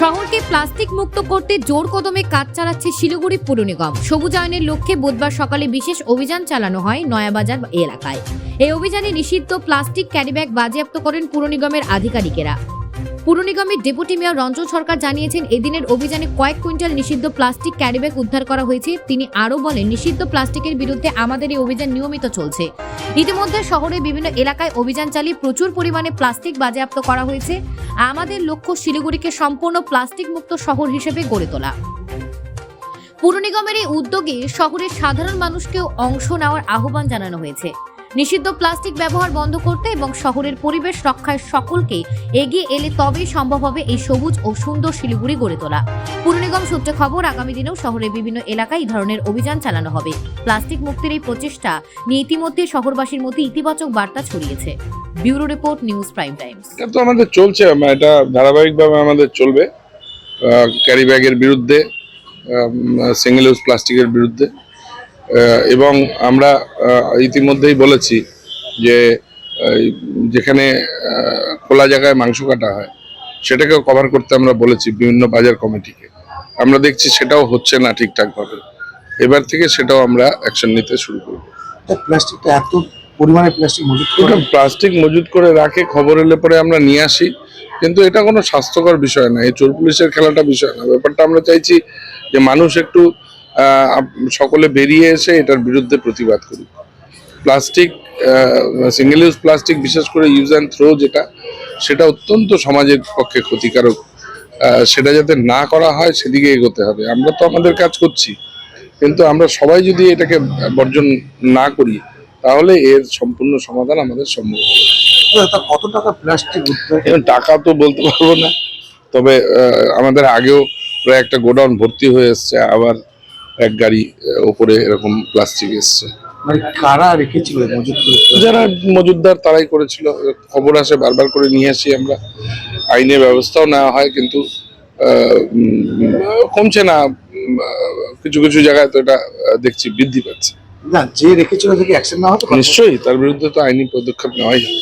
শহরকে প্লাস্টিক মুক্ত করতে জোর কদমে কাজ চালাচ্ছে শিলিগুড়ি পুর নিগম। সবুজায়নের লক্ষ্যে বুধবার সকালে বিশেষ অভিযান চালানো হয় নয়াবাজার এলাকায়। এই অভিযানে নিষিদ্ধ প্লাস্টিক ক্যারিব্যাগ বাজেয়াপ্ত করেন পুর নিগমের আধিকারিকেরা। পুর নিগমের ডেপুটি মেয়র রঞ্জন সরকার জানিয়েছেন, এদিনের অভিযানে কয়েক কুইন্টাল নিষিদ্ধ প্লাস্টিক ক্যারিব্যাগ উদ্ধার করা হয়েছে। তিনি আরও বলেন, নিষিদ্ধ প্লাস্টিকের বিরুদ্ধে আমাদের এই অভিযান নিয়মিত চলছে। ইতিমধ্যে শহরের বিভিন্ন এলাকায় অভিযান চালিয়ে প্রচুর পরিমাণে প্লাস্টিক বাজেয়াপ্ত করা হয়েছে। আমাদের লক্ষ্য শিলিগুড়িকে সম্পূর্ণ প্লাস্টিক মুক্ত শহর হিসেবে গড়ে তোলা। পুর নিগমের এই উদ্যোগে শহরের সাধারণ মানুষকেও অংশ নেওয়ার আহ্বান জানানো হয়েছে। নিষিদ্ধ প্লাস্টিক ব্যবহার বন্ধ করতে এবং শহরের পরিবেশ রক্ষায় সকলকে এগিয়ে এলে তবেই সম্ভব হবে এই সবুজ ও সুন্দর শিলিগুড়ি গড়ে তোলা। পুর নিগম সূত্রে খবর, আগামী দিনেও শহরের বিভিন্ন এলাকায় এই ধরনের অভিযান চালানো হবে। প্লাস্টিক মুক্তির এই প্রচেষ্টা নিয়ে ইতিমধ্যে শহরবাসীর মধ্যে ইতিবাচক বার্তা ছড়িয়েছে। Bureau report, news prime times. এটা তো আমাদের চলছে এটা ধারাবাহিকভাবে আমাদের চলবে। ক্যারি ব্যাগের বিরুদ্ধে সিঙ্গেল ইউজ প্লাস্টিকের বিরুদ্ধে। এবং আমরা ইতিমধ্যেই বলেছি যে যেখানে খোলা জায়গায় মাংস কাটা হয় সেটাকেও কভার করতে আমরা বলেছি বিভিন্ন বাজার কমিটিকে। আমরা দেখছি সেটাও হচ্ছে না ঠিকঠাকভাবে। এবার থেকে সেটাও আমরা অ্যাকশন নিতে শুরু করব। প্লাস্টিকটা এত পরিমাণে প্লাস্টিক মজুত করে? প্লাস্টিক মজুত করে রাখে খবর এলে পরে আমরা নিয়ে আসি। কিন্তু এটা কোনো স্বাস্থ্যকর বিষয় না এই চোর পুলিশের খেলাটা বিষয় না। ব্যাপারটা আমরা চাইছি যে মানুষ একটু সকলে বেরিয়ে এসে এটার বিরুদ্ধে প্রতিবাদ করি। প্লাস্টিক সিঙ্গেল ইউজ প্লাস্টিক বিশেষ করে ইউজ অ্যান্ড থ্রো যেটা সেটা অত্যন্ত সমাজের পক্ষে ক্ষতিকারক। সেটা যাতে না করা হয় সেদিকে এগোতে হবে। আমরা তো আমাদের কাজ করছি। কিন্তু আমরা সবাই যদি এটাকে বর্জন না করি তাহলে এর সম্পূর্ণ সমাধান আমাদের সম্ভব কত টাকা প্লাস্টিক টাকা তো বলতে পারব না। তবে আমাদের আগেও প্রায় একটা গোডাউন ভর্তি হয়ে এসছে। আবার এক গাড়ি ওপরে এরকম প্লাস্টিক এসছে। মানে কারা রেখেছিল যারা মজুদদার তারাই করেছিল। খবর আসে বারবার করে নিয়ে আসি আমরা। আইনে ব্যবস্থাও নেওয়া হয় কিন্তু কমছে না। কিছু কিছু জায়গায় তো এটা দেখছি বৃদ্ধি পাচ্ছে। না যে রেখেছিল থেকে অ্যাকশন না হতো? নিশ্চয়ই তার বিরুদ্ধে তো আইনি পদক্ষেপ নেওয়াই হবে।